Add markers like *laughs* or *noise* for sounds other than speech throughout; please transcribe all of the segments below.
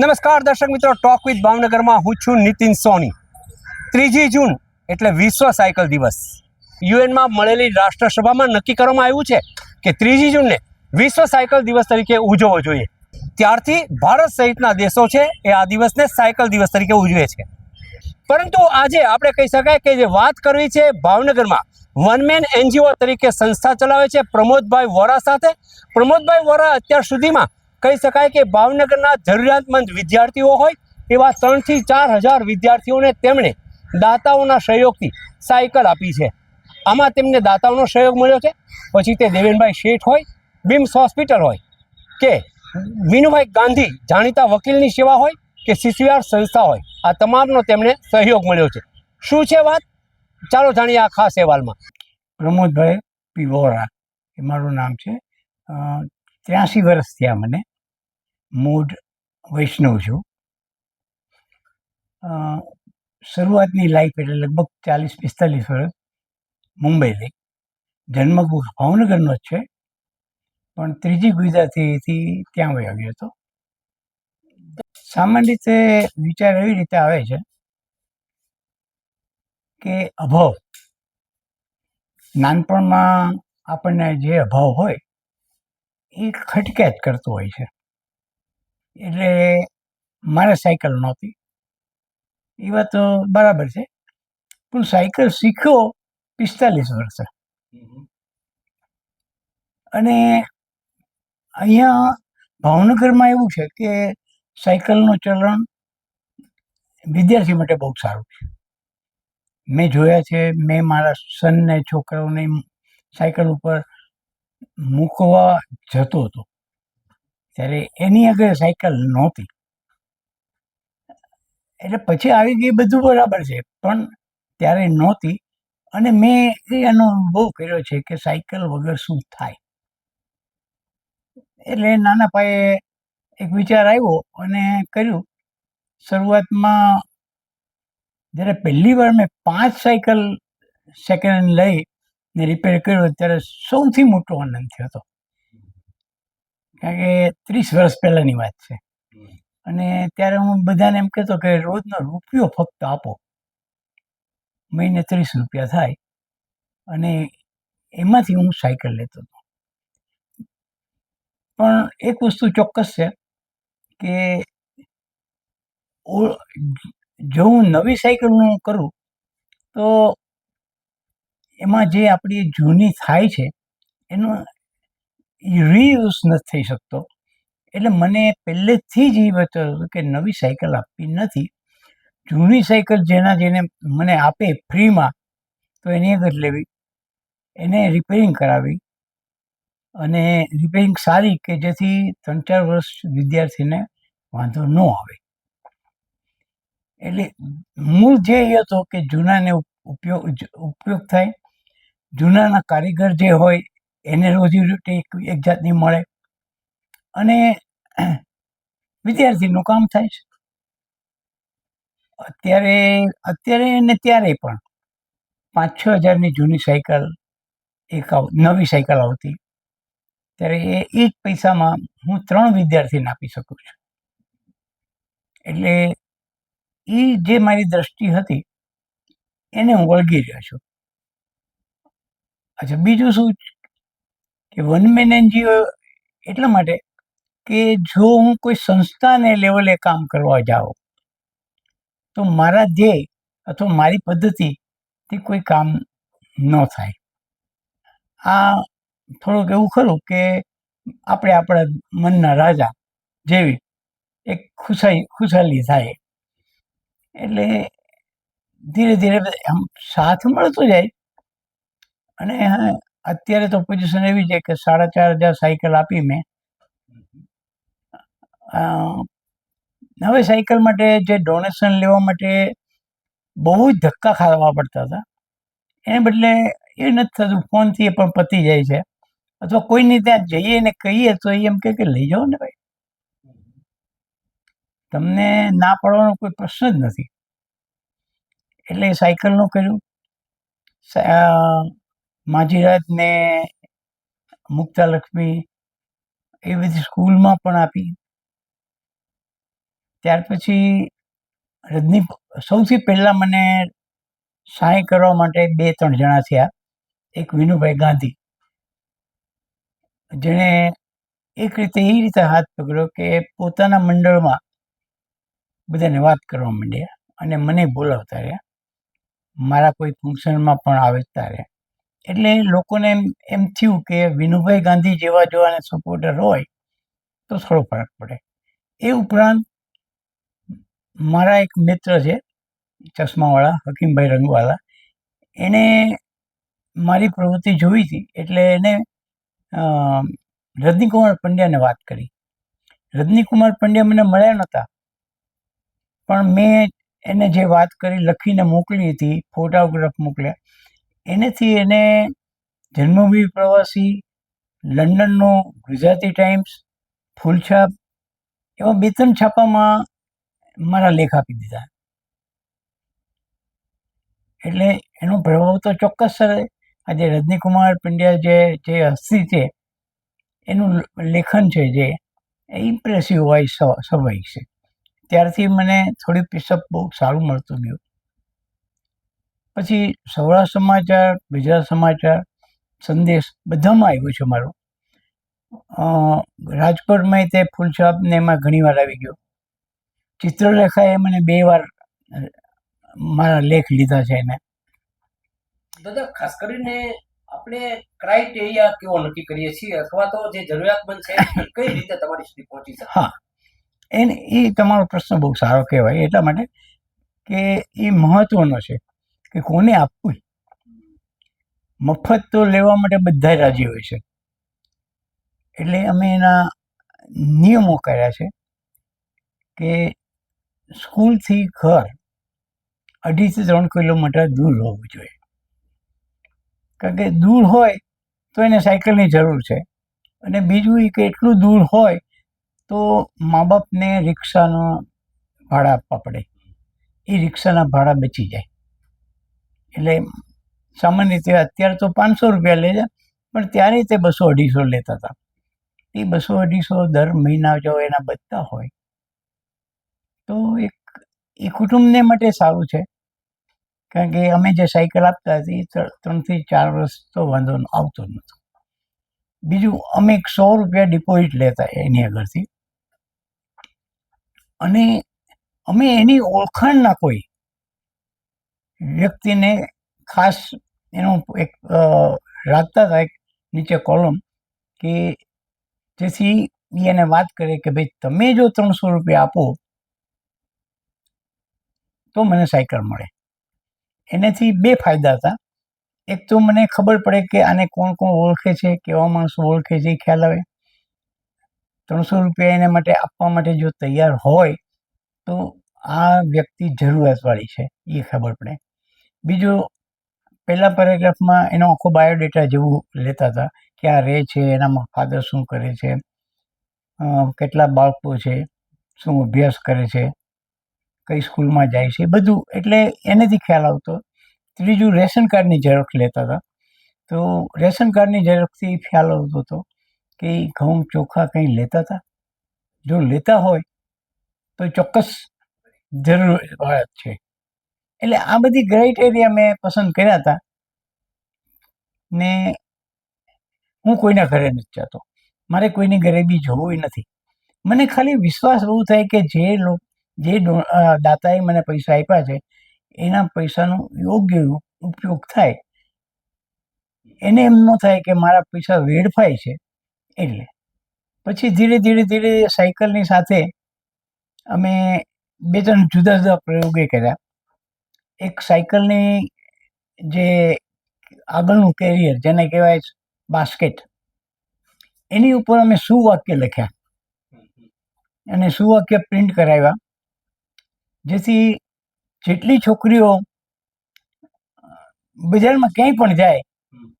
નમસ્કાર દર્શક મિત્રો ટોક વિથ ભાવનગરમાં હું છું નીતિન સોની. ત્રીજી જૂન એટલે વિશ્વ સાયકલ દિવસ. યુએનમાં મળેલી રાષ્ટ્રસભામાં નક્કી કરવામાં આવ્યું છે કે ત્રીજી જૂનને વિશ્વ સાયકલ દિવસ તરીકે ઉજવવો જોઈએ. ત્યારથી ભારત સહિતના દેશો છે એ આ દિવસને સાયકલ દિવસ તરીકે ઉજવે છે. પરંતુ આજે આપણે કહી શકાય કે જે વાત કરવી છે ભાવનગરમાં વન મેન એનજીઓ તરીકે સંસ્થા ચલાવે છે પ્રમોદભાઈ વોરા સાથે. પ્રમોદભાઈ વોરા અત્યાર સુધીમાં કહી શકાય કે ભાવનગરના જરૂરિયાતમંદ વિદ્યાર્થીઓ હોય એવા ત્રણથી ચાર હજાર વિદ્યાર્થીઓને તેમણે દાતાઓના સહયોગથી સાયકલ આપી છે. આમાં તેમને દાતાઓનો સહયોગ મળ્યો છે. પછી તે દેવેનભાઈ શેઠ હોય, બિમ્સ હોસ્પિટલ હોય, કે વિનુભાઈ ગાંધી જાણીતા વકીલની સેવા હોય, કે સીસીઆર સંસ્થા હોય, આ તમામનો તેમને સહયોગ મળ્યો છે. શું છે વાત? ચાલો જાણીએ આ ખાસ અહેવાલમાં. પ્રમોદભાઈ પીવોરા, એ મારું નામ છે. ત્યાંસી વર્ષ થયા મને. મૂળ વૈષ્ણવ છું. શરૂઆતની લાઈફ એટલે લગભગ ચાલીસ, પિસ્તાલીસ વર્ષ મુંબઈથી. જન્મ ભાવનગરનો જ છે. પણ ત્રીજી ગુજરાતીથી ત્યાં વયો ગયો હતો. સામાન્ય રીતે વિચાર એવી રીતે આવે છે કે અભાવ. નાનપણમાં આપણને જે અભાવ હોય, એ ખટક્યા જ કરતો હોય છે. એટલે મારે સાયકલ નહોતી. એ વાત તો બરાબર છે. પણ સાયકલ શીખ્યો પિસ્તાલીસ વર્ષે. અને અહીંયા ભાવનગરમાં એવું છે કે સાયકલનું ચલણ વિદ્યાર્થી માટે બહુ સારું છે. મેં જોયા છે મેં મારા સનને છોકરાઓને સાયકલ ઉપર મૂકવા જતો હતો. ત્યારે એની આગળ સાયકલ નહોતી. એટલે પછી આવી ગઈ બધું બરાબર છે, પણ ત્યારે નહોતી. અને મેં એ અનુભવ કર્યો છે કે સાયકલ વગર શું થાય? એટલે નાના પાયે એક વિચાર આવ્યો અને કર્યું. શરૂઆતમાં જ્યારે પહેલી વાર મેં પાંચ સાયકલ સેકન્ડ લઈ ને રિપેર કર્યો, ત્યારે સૌથી મોટો આનંદ થયો હતો. કારણ કે ત્રીસ વર્ષ પહેલાંની વાત છે. અને ત્યારે હું બધાને એમ કહેતો કે રોજનો રૂપિયો ફક્ત આપો. મહિને ત્રીસ રૂપિયા થાય અને એમાંથી હું સાયકલ લેતો હતો. પણ એક વસ્તુ ચોક્કસ છે કે જો હું નવી સાયકલનું કરું તો એમાં જે આપણી જૂની થાય છે એનો રીયુઝ નથી થઈ શકતો. એટલે મને પહેલેથી જ એ બતાવ્યું હતું કે નવી સાયકલ આપવી નથી. જૂની સાયકલ જેના જેને મને આપે ફ્રીમાં, તો એની આગળ લેવી. એને રિપેરિંગ કરાવી. અને રિપેરિંગ સારી કે જેથી ત્રણ ચાર વર્ષ વિદ્યાર્થીને વાંધો ન આવે. એટલે મૂળ જે એ હતો કે જૂનાને ઉપયોગ ઉપયોગ થાય. જૂનાના કારીગર જે હોય એને રોજીરોટી એક જાતની મળે. અને વિદ્યાર્થીનું કામ થાય છે. અત્યારે અત્યારે ને ત્યારે પણ પાંચ છ હજારની જૂની સાયકલ, એક નવી સાયકલ આવતી. ત્યારે એ એક પૈસામાં હું ત્રણ વિદ્યાર્થીને આપી શકું છું. એટલે એ જે મારી દ્રષ્ટિ હતી, એને હું વળગી રહ્યો છું. અચ્છા, બીજું શું કે વન મેન એનજીઓ એટલા માટે કે જો હું કોઈ સંસ્થાને લેવલે કામ કરવા જાઉં, તો મારા ધ્યેય અથવા મારી પદ્ધતિથી કોઈ કામ ન થાય. આ થોડુંક એવું ખરું કે આપણે આપણા મનના રાજા જેવી એક ખુશાઈ, ખુશાલી થાય. એટલે ધીરે ધીરે આમ સાથ મળતો જાય અને અત્યારે તો પોઝિશન એવી છે કે સાડા ચાર હજાર સાયકલ આપી મેં. હવે સાયકલ માટે જે ડોનેશન લેવા માટે બહુ જ ધક્કા ખાવા પડતા હતા. એને બદલે એ નથી થતું, ફોનથી એ પણ પતી જાય છે. અથવા કોઈની ત્યાં જઈએ ને કહીએ તો એ એમ કહે કે લઈ જાઓ ને ભાઈ. તમને ના પાડવાનો કોઈ પ્રશ્ન જ નથી. એટલે સાયકલનું કર્યું. સા- અ, માજીરાત ને મુક્તાલક્ષ્મી એ બધી સ્કૂલમાં પણ આપી. ત્યાર પછી રજની સૌથી પહેલાં મને સહાય કરવા માટે બે ત્રણ જણા થયા. એક વિનુભાઈ ગાંધી. જેણે એક રીતે એ રીતે હાથ પકડ્યો કે પોતાના મંડળમાં બધાને વાત કરવા માંડ્યા અને મને બોલાવતા રહ્યા. મારા કોઈ ફંક્શનમાં પણ આવતા રહ્યા એટલે લોકોને એમ એમ થયું કે વિનુભાઈ ગાંધી જેવા જો આને સપોર્ટર હોય, તો થોડો ફરક પડે. એ ઉપરાંત, મારા એક મિત્ર છે, ચશ્માવાળા, હકીમભાઈ રંગવાલા એણે મારી પ્રવૃત્તિ જોઈ હતી, એટલે એને રજનીકુમાર પંડ્યાને વાત કરી. રજનીકુમાર પંડ્યા મને મળ્યા નહોતા, પણ મેં એને જે વાત કરી લખીને મોકલી હતી, ફોટોગ્રાફ મોકલ્યા એનેથી એને જન્મભૂમિ પ્રવાસી, લંડનનો ગુજરાતી ટાઈમ્સ, ફૂલછાપ એવા બે ત્રણ છાપામાં મારા લેખ આપી દીધા. એટલે એનો પ્રભાવ તો ચોક્કસ સર આજે રજનીકુમાર પંડ્યા જે જે હસ્તી છે, એનું લેખન છે જે ઇમ્પ્રેસિવ હોય સ્વ- સ્વાભાવિક છે. ત્યારથી મને થોડી પિશઅપ બહુ સારું મળતું ગયું. પછી સૌરાષ્ટ્ર સમાચાર ગુજરાત સમાચાર સંદેશ બધામાં આવ્યો છે મારો. રાજકોટમાં તે ફૂલછાપ ને એમાં ઘણી વાર આવી ગયો. ચિત્રલેખાએ મને બે વાર મારા લેખ લીધા છે એને. દાદા ખાસ કરીને આપણે ક્રાઇટેરિયા કેવો નક્કી કરીએ છીએ અથવા તો જે જરૂરિયાતમંદ છે *laughs* કઈ રીતે તમારી સુધી પહોંચી શકે? હા. એને એ તમારો પ્રશ્ન બહુ સારો કહેવાય એટલા માટે કે એ મહત્વનો છે. કે કોને આપવું મફત તો લેવા માટે બધા રાજી હોય છે. એટલે અમે એના નિયમો કર્યા છે કે સ્કૂલથી ઘર અઢીથી ત્રણ કિલોમીટર દૂર હોવું જોઈએ. કારણ કે દૂર હોય તો એને સાયકલની જરૂર છે. અને બીજું એ કે એટલું દૂર હોય તો મા બાપને રિક્ષાનો ભાડા આપવા પડે. એ રિક્ષાના ભાડા બચી જાય. એટલે સામાન્ય રીતે અત્યારે તો પાંચસો રૂપિયા લે છે, પણ ત્યારે તે બસો અઢીસો લેતા હતા. એ બસો અઢીસો દર મહિના જો એના બચતા હોય, તો એક, એ કુટુંબને માટે સારું છે. કારણ કે અમે જે સાયકલ આપતા હતી ત્રણથી ચાર વર્ષ તો વાંધો ન- આવતો નહોતો. બીજું, અમે એક સો રૂપિયા ડિપોઝિટ લેતા એની આગળથી. અને અમે એની ઓળખાણના કોઈ વ્યક્તિને ખાસ એનું એક રાખતા હતા એક નીચે કોલમ કે જેથી એ એને વાત કરે કે ભાઈ તમે જો ત્રણસો રૂપિયા આપો, તો મને સાયકલ મળે. એનાથી બે ફાયદા હતા. એક તો મને ખબર પડે કે આને કોણ કોણ ઓળખે છે, કેવા માણસો ઓળખે છે એ ખ્યાલ આવે. ત્રણસો રૂપિયા એના માટે આપવા માટે જો તૈયાર હોય, તો આ વ્યક્તિ જરૂરિયાતવાળી છે એ ખબર પડે. બીજું, પહેલા પેરેગ્રાફમાં એનો આખો બાયોડેટા જેવું લેતા હતા કે આ રહે છે, એનામાં ફાધર શું કરે છે કેટલા બાળકો છે, શું અભ્યાસ કરે છે, કઈ સ્કૂલમાં જાય છે, બધું. એટલે એનેથી ખ્યાલ આવતો. ત્રીજું, રેશન કાર્ડની ઝેરોક્ષ લેતા હતા. તો રેશન કાર્ડની ઝેરોક્ષથી ખ્યાલ આવતો હતો કે ઘઉં ચોખા કંઈ લેતા હતા? જો લેતા હોય, તો ચોક્કસ જરૂર છે. એટલે આ બધી ક્રાઇટેરિયા મેં પસંદ કર્યા હતા. ને હું કોઈના ઘરે નથી જતો. મારે કોઈની ગરીબી જોવી નથી. મને ખાલી વિશ્વાસ બહુ થાય કે જે લોક જે દાતાએ મને પૈસા આપ્યા છે, એના પૈસાનો યોગ્ય ઉપયોગ થાય. એને એમ ન થાય કે મારા પૈસા વેડફાય છે. એટલે પછી ધીરે ધીરે ધીરે સાયકલની સાથે અમે બે ત્રણ જુદા જુદા પ્રયોગે કર્યા. એક સાયકલની જે આગળનું કેરિયર જેને કહેવાય બાસ્કેટ એની ઉપર અમે સુવાક્ય લખ્યા. અને સુવાક્ય પ્રિન્ટ કરાવ્યા. જેથી જેટલી છોકરીઓ બજારમાં ક્યાંય પણ જાય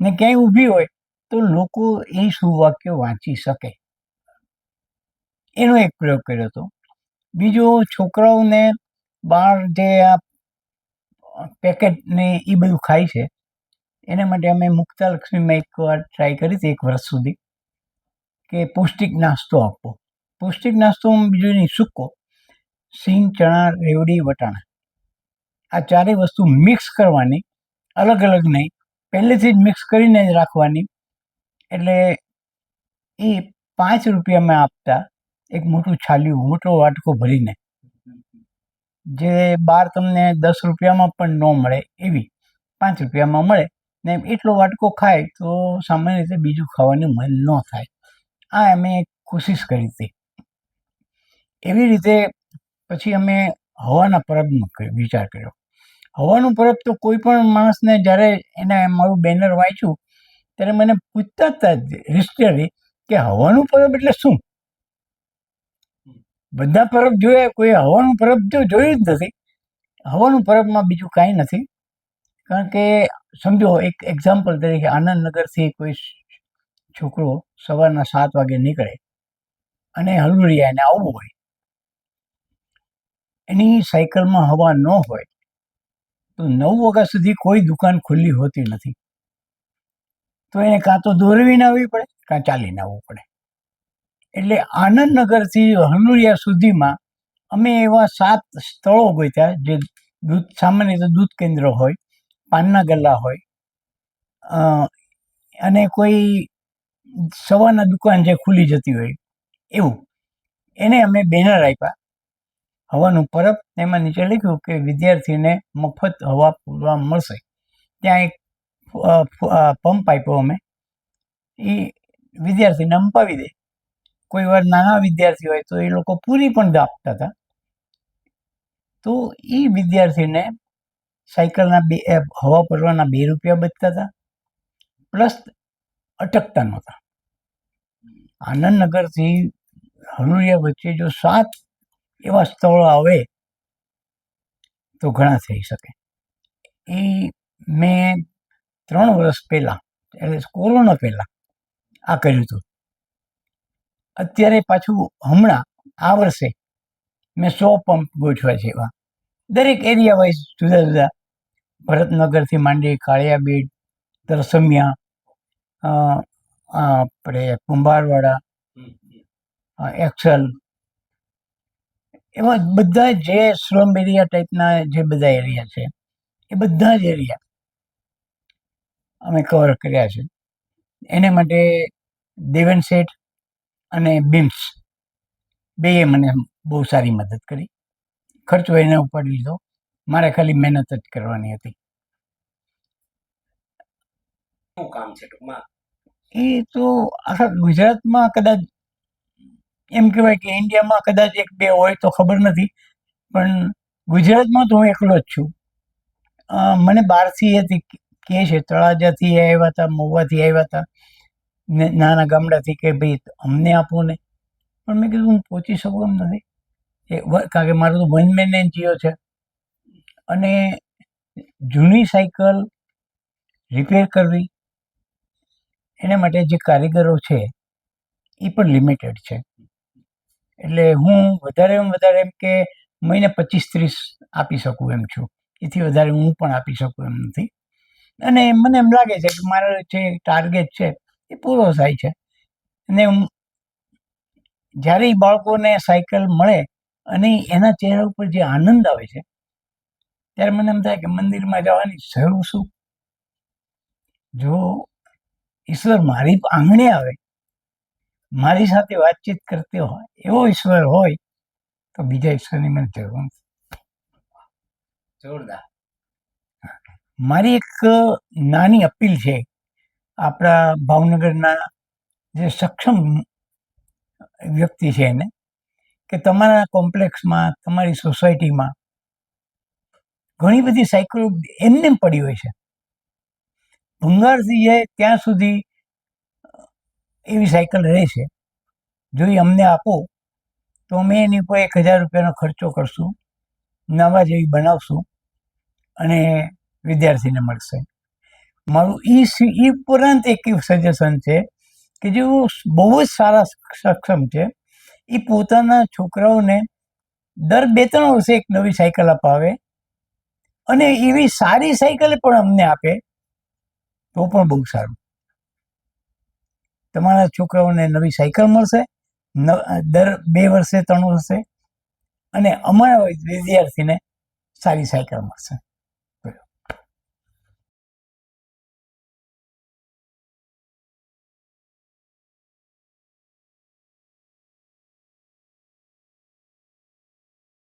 ને ક્યાંય ઊભી હોય, તો લોકો એ સુવાક્ય વાંચી શકે. એનો એક પ્રયોગ કર્યો હતો. બીજો છોકરાઓને બહાર જે આ પેકેટ ને એ બધું ખાય છે. એના માટે અમે મુક્તા લક્ષ્મીમાં એક વાર ટ્રાય કરી હતી એક વર્ષ સુધી કે પૌષ્ટિક નાસ્તો આપવો. પૌષ્ટિક નાસ્તો બીજું નહીં, સૂકો. સિંગ, ચણા, રેવડી, વટાણા. આ ચારેય વસ્તુ મિક્સ કરવાની, અલગ અલગ નહીં. પહેલેથી જ મિક્સ કરીને જ રાખવાની. એટલે એ પાંચ રૂપિયામાં આપતા એક મોટું છાલ્યું, મોટો વાટકો ભરીને જે બહાર તમને દસ રૂપિયામાં પણ ન મળે એવી, પાંચ રૂપિયામાં મળે ને એટલો વાટકો ખાય તો સામાન્ય રીતે બીજું ખાવાનું મન ન થાય. આ અમે કોશિશ કરી હતી. એવી રીતે પછી અમે હવાના પરબનો વિચાર કર્યો. હવાનું પરબ તો કોઈ પણ માણસને જ્યારે એને મારું બેનર વાંચ્યું, ત્યારે મને પૂછતા હતા હિસ્ટરી કે હવાનું પરબ એટલે શું? બધા પરબ જોયા કોઈ હવાનું પરબ તો જોયું જ નથી. હવાનું પરબમાં બીજું કાંઈ નથી. કારણ કે, સમજો, એક એક્ઝામ્પલ તરીકે આનંદનગરથી કોઈ છોકરો સવારના સાત વાગે નીકળે અને હલવડિયા એને આવવું હોય. એની સાયકલમાં હવા ન હોય, તો નવ વાગ્યા સુધી કોઈ દુકાન ખુલ્લી હોતી નથી. તો એને કાં તો દોરવીને આવવી પડે, કાં ચાલીને આવવું પડે. એટલે આનંદનગરથી હનુરિયા સુધીમાં અમે એવા સાત સ્થળો ગોત્યા જે દૂધ, સામાન્ય રીતે દૂધ કેન્દ્ર હોય પાનના ગલ્લા હોય અને કોઈ સવારના દુકાન જે ખુલી જતી હોય, એવું. એને અમે બેનર આપ્યા હવાનું પરબ એમાં નીચે લખ્યું કે વિદ્યાર્થીને મફત હવા પૂરવા મળશે. ત્યાં એક પંપ આપ્યો અમે. એ વિદ્યાર્થીને અંપાવી દે. કોઈ વાર નાના વિદ્યાર્થી હોય તો એ લોકો પૂરી પણ આપતા હતા. તો એ વિદ્યાર્થીને સાયકલના બે હવા ભરવાના બે રૂપિયા બચતા હતા, પ્લસ અટકતા નહોતા. આનંદનગરથી હલુરિયા વચ્ચે જો સાત એવા સ્થળો આવે તો ઘણા થઈ શકે. એ મેં ત્રણ વર્ષ પહેલાં, એટલે કોરોના પહેલાં આ કર્યું હતું. અત્યારે પાછું હમણાં આ વર્ષે મેં સો પંપ ગોઠવ્યા છે એવા. દરેક એરિયા વાઇઝ જુદા જુદા. ભરતનગરથી માંડી કાળિયાબીડ તરસમિયા આપણે કુંભારવાડા એક્સલ. એવા બધા જે શ્રમ એરિયા ટાઈપના જે બધા એરિયા છે, એ બધા જ એરિયા અમે કવર કર્યા છે. એને માટે દેવન શેઠ અને બિમ્સ બેએ મને બહુ સારી મદદ કરી. ખર્ચો એને ઉપાડી લીધો. મારે ખાલી મહેનત જ કરવાની હતી. કામ છે ટૂંકમાં? એ તો આખા ગુજરાતમાં કદાચ એમ કહેવાય કે ઇન્ડિયામાં કદાચ એક બે હોય તો ખબર નથી. પણ ગુજરાતમાં તો હું એકલો જ છું. મને બહારથી હતી. કે છે તળાજાથી આવ્યા હતા મહુવાથી આવ્યા હતા. નાના ગામડાથી કે ભાઈ અમને આપો ને. પણ મેં કીધું હું પહોંચી શકું એમ નથી. એ કારણ કે મારું તો વન મેન એનજીઓ છે. અને જૂની સાયકલ રિપેર કરવી, એના માટે જે કારીગરો છે, એ પણ લિમિટેડ છે. એટલે હું વધારે વધારે એમ કે મહિને પચીસ ત્રીસ આપી શકું એમ છું. એથી વધારે હું પણ આપી શકું એમ નથી. અને મને એમ લાગે છે કે મારો જે ટાર્ગેટ છે એ પૂરો થાય છે. અને જ્યારે એ બાળકોને સાયકલ મળે અને એના ચહેરા ઉપર જે આનંદ આવે છે ત્યારે મને એમ થાય કે મંદિરમાં જવાની જરૂર શું? જો ઈશ્વર મારી આંગણે આવે મારી સાથે વાતચીત કરતો હોય એવો ઈશ્વર હોય તો બીજા ઈશ્વરની મને જરૂર નથી. જોરદાર. મારી એક નાની અપીલ છે આપણા ભાવનગરના જે સક્ષમ વ્યક્તિ છે એને, કે તમારા કોમ્પ્લેક્સમાં, તમારી સોસાયટીમાં ઘણી બધી સાયકલો એમને પડી હોય છે. ભંગારથી જાય ત્યાં સુધી એવી સાયકલ રહે છે. જો એ અમને આપો, તો અમે એની ઉપર એક હજાર રૂપિયાનો ખર્ચો કરશું, નવા જેવી બનાવશું અને વિદ્યાર્થીને મળશે. મારું ઈ એ ઉપરાંત એક સજેશન છે કે જે બહુ જ સારા સક્ષમ છે એ પોતાના છોકરાઓને દર બે ત્રણ વર્ષે એક નવી સાયકલ અપાવે અને એવી સારી સાયકલ પણ અમને આપે, તો પણ બહુ સારું. તમારા છોકરાઓને નવી સાયકલ મળશે દર બે વર્ષે, ત્રણ વર્ષે અને અમારા વિદ્યાર્થીને સારી સાયકલ મળશે.